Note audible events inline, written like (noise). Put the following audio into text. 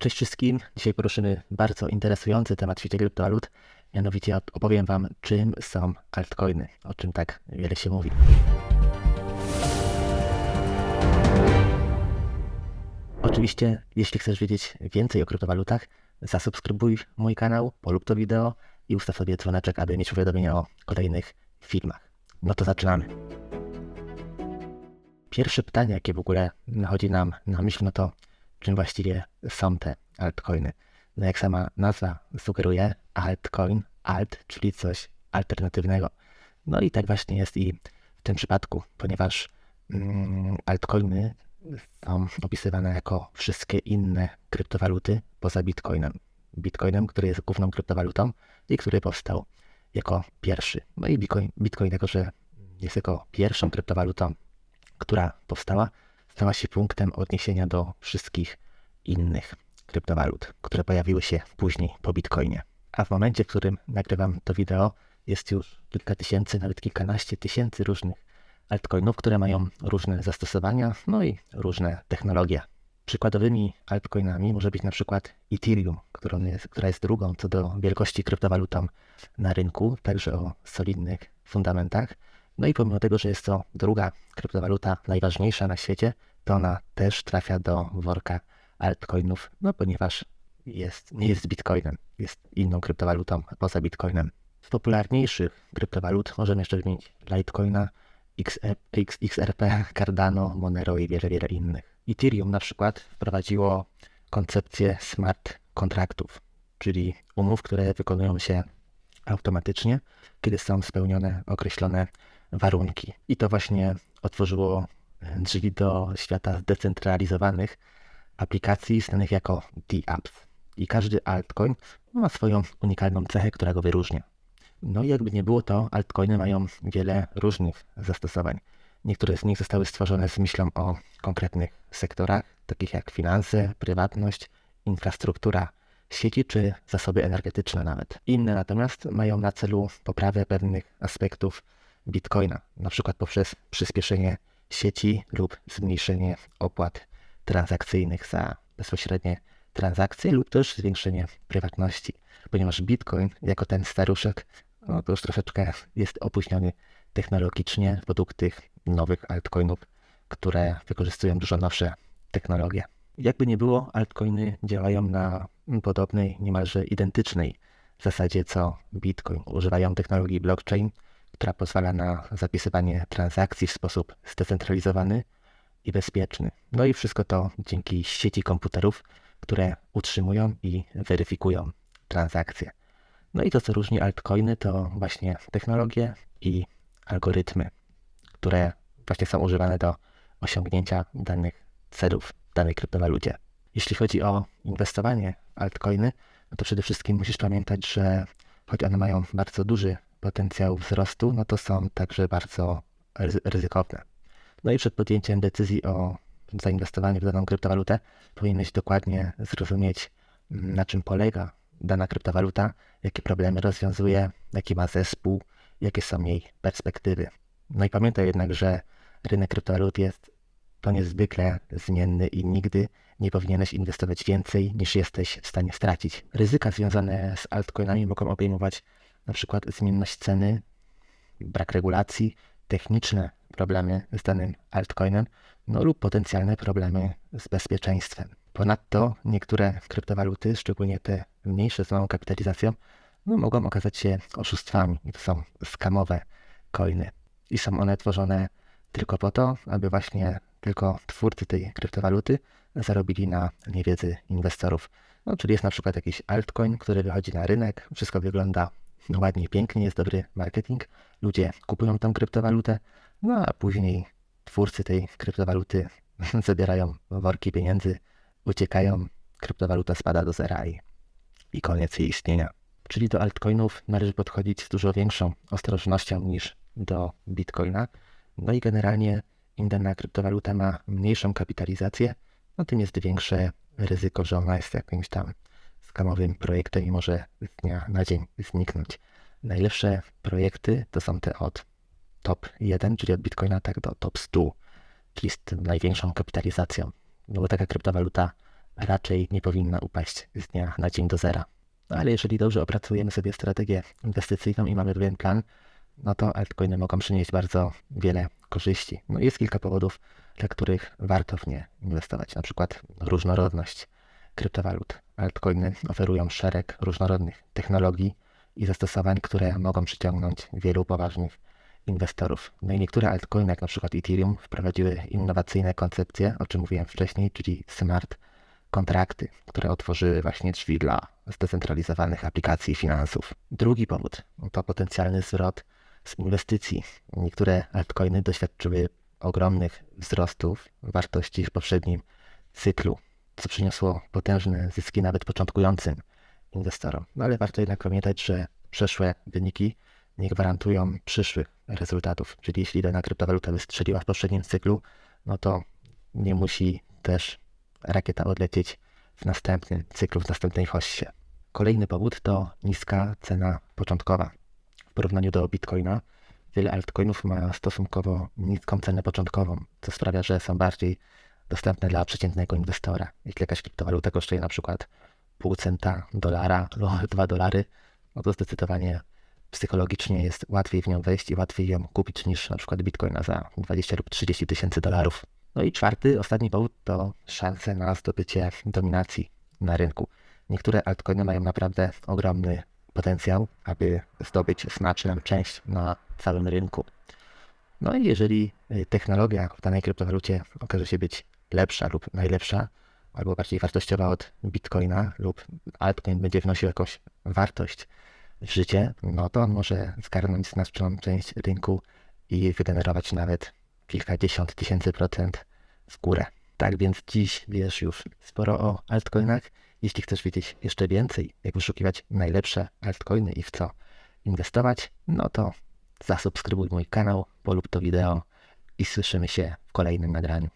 Cześć wszystkim. Dzisiaj poruszymy bardzo interesujący temat w świecie kryptowalut. Mianowicie opowiem Wam, czym są altcoiny, o czym tak wiele się mówi. Oczywiście, jeśli chcesz wiedzieć więcej o kryptowalutach, zasubskrybuj mój kanał, polub to wideo i ustaw sobie dzwoneczek, aby mieć powiadomienia o kolejnych filmach. No to zaczynamy. Pierwsze pytanie, jakie w ogóle nachodzi nam na myśl, no to czym właściwie są te altcoiny. No jak sama nazwa sugeruje, altcoin, alt, czyli coś alternatywnego. No i tak właśnie jest i w tym przypadku, ponieważ mm, altcoiny są opisywane jako wszystkie inne kryptowaluty poza bitcoinem. Bitcoinem, który jest główną kryptowalutą i który powstał jako pierwszy. No i bitcoin, bitcoin jako że jest jako pierwszą kryptowalutą, która powstała, stała się punktem odniesienia do wszystkich innych kryptowalut, które pojawiły się później po Bitcoinie. A w momencie, w którym nagrywam to wideo, jest już kilka tysięcy, nawet kilkanaście tysięcy różnych altcoinów, które mają różne zastosowania, no i różne technologie. Przykładowymi altcoinami może być na przykład Ethereum, jest, która jest drugą co do wielkości kryptowalutą na rynku, także o solidnych fundamentach. No i pomimo tego, że jest to druga kryptowaluta najważniejsza na świecie, to ona też trafia do worka altcoinów, no ponieważ jest, nie jest bitcoinem, jest inną kryptowalutą poza bitcoinem. Z popularniejszych kryptowalut możemy jeszcze wymienić Litecoina, XRP, Cardano, Monero i wiele, wiele innych. Ethereum na przykład wprowadziło koncepcję smart kontraktów, czyli umów, które wykonują się automatycznie, kiedy są spełnione określone warunki. I to właśnie otworzyło drzwi do świata zdecentralizowanych aplikacji znanych jako D-Apps. I każdy altcoin ma swoją unikalną cechę, która go wyróżnia. No i jakby nie było to, altcoiny mają wiele różnych zastosowań. Niektóre z nich zostały stworzone z myślą o konkretnych sektorach, takich jak finanse, prywatność, infrastruktura sieci czy zasoby energetyczne nawet. Inne natomiast mają na celu poprawę pewnych aspektów bitcoina, na przykład poprzez przyspieszenie sieci lub zmniejszenie opłat transakcyjnych za bezpośrednie transakcje lub też zwiększenie prywatności, ponieważ Bitcoin jako ten staruszek no to już troszeczkę jest opóźniony technologicznie według tych nowych altcoinów, które wykorzystują dużo nowsze technologie. Jakby nie było, altcoiny działają na podobnej, niemalże identycznej zasadzie co Bitcoin. Używają technologii blockchain, która pozwala na zapisywanie transakcji w sposób zdecentralizowany i bezpieczny. No i wszystko to dzięki sieci komputerów, które utrzymują i weryfikują transakcje. No i to, co różni altcoiny, to właśnie technologie i algorytmy, które właśnie są używane do osiągnięcia danych celów w danej kryptowalucie. Jeśli chodzi o inwestowanie altcoiny, no to przede wszystkim musisz pamiętać, że choć one mają bardzo duży potencjał wzrostu, no to są także bardzo ryzykowne. No i przed podjęciem decyzji o zainwestowaniu w daną kryptowalutę powinieneś dokładnie zrozumieć, na czym polega dana kryptowaluta, jakie problemy rozwiązuje, jaki ma zespół, jakie są jej perspektywy. No i pamiętaj jednak, że rynek kryptowalut jest to niezwykle zmienny i nigdy nie powinieneś inwestować więcej niż jesteś w stanie stracić. Ryzyka związane z altcoinami mogą obejmować na przykład zmienność ceny, brak regulacji, techniczne problemy z danym altcoinem, no lub potencjalne problemy z bezpieczeństwem. Ponadto niektóre kryptowaluty, szczególnie te mniejsze z małą kapitalizacją, no, mogą okazać się oszustwami. I to są skamowe coiny. I są one tworzone tylko po to, aby właśnie tylko twórcy tej kryptowaluty zarobili na niewiedzy inwestorów. No, czyli jest na przykład jakiś altcoin, który wychodzi na rynek, wszystko wygląda ładnie, pięknie, jest dobry marketing, ludzie kupują tą kryptowalutę, no a później twórcy tej kryptowaluty (laughs) zabierają worki pieniędzy, uciekają, kryptowaluta spada do zera i, i koniec jej istnienia. Czyli do altcoinów należy podchodzić z dużo większą ostrożnością niż do bitcoina. No i generalnie im dana kryptowaluta ma mniejszą kapitalizację, no tym jest większe ryzyko, że ona jest jakimś tam skamowym projektem i może z dnia na dzień zniknąć. Najlepsze projekty to są te od top 1, czyli od Bitcoina tak do top 100, czyli z największą kapitalizacją. No bo taka kryptowaluta raczej nie powinna upaść z dnia na dzień do zera. No ale jeżeli dobrze opracujemy sobie strategię inwestycyjną i mamy pewien plan, no to altcoiny mogą przynieść bardzo wiele korzyści. No jest kilka powodów, dla których warto w nie inwestować. Na przykład różnorodność kryptowalut. Altcoiny oferują szereg różnorodnych technologii i zastosowań, które mogą przyciągnąć wielu poważnych inwestorów. No i niektóre altcoiny, jak na przykład Ethereum, wprowadziły innowacyjne koncepcje, o czym mówiłem wcześniej, czyli smart kontrakty, które otworzyły właśnie drzwi dla zdecentralizowanych aplikacji finansów. Drugi powód to potencjalny zwrot z inwestycji. Niektóre altcoiny doświadczyły ogromnych wzrostów wartości w poprzednim cyklu, co przyniosło potężne zyski nawet początkującym inwestorom. No ale warto jednak pamiętać, że przeszłe wyniki nie gwarantują przyszłych rezultatów. Czyli jeśli dana kryptowaluta wystrzeliła w poprzednim cyklu, no to nie musi też rakieta odlecieć w następnym cyklu, w następnej hossie. Kolejny powód to niska cena początkowa. W porównaniu do Bitcoina, wiele altcoinów ma stosunkowo niską cenę początkową, co sprawia, że są bardziej dostępne dla przeciętnego inwestora. Jeśli jakaś kryptowaluta kosztuje na przykład pół centa, dolara lub (laughs) dwa dolary, no to zdecydowanie psychologicznie jest łatwiej w nią wejść i łatwiej ją kupić niż na przykład bitcoina za 20 lub 30 tysięcy dolarów. No i czwarty, ostatni powód to szanse na zdobycie dominacji na rynku. Niektóre altcoiny mają naprawdę ogromny potencjał, aby zdobyć znaczną część na całym rynku. No i jeżeli technologia w danej kryptowalucie okaże się być lepsza lub najlepsza, albo bardziej wartościowa od bitcoina, lub altcoin będzie wnosił jakąś wartość w życie, no to on może zgarnąć znaczną część rynku i wygenerować nawet kilkadziesiąt tysięcy procent w górę. Tak więc dziś wiesz już sporo o altcoinach. Jeśli chcesz wiedzieć jeszcze więcej, jak wyszukiwać najlepsze altcoiny i w co inwestować, no to zasubskrybuj mój kanał, polub to wideo i słyszymy się w kolejnym nagraniu.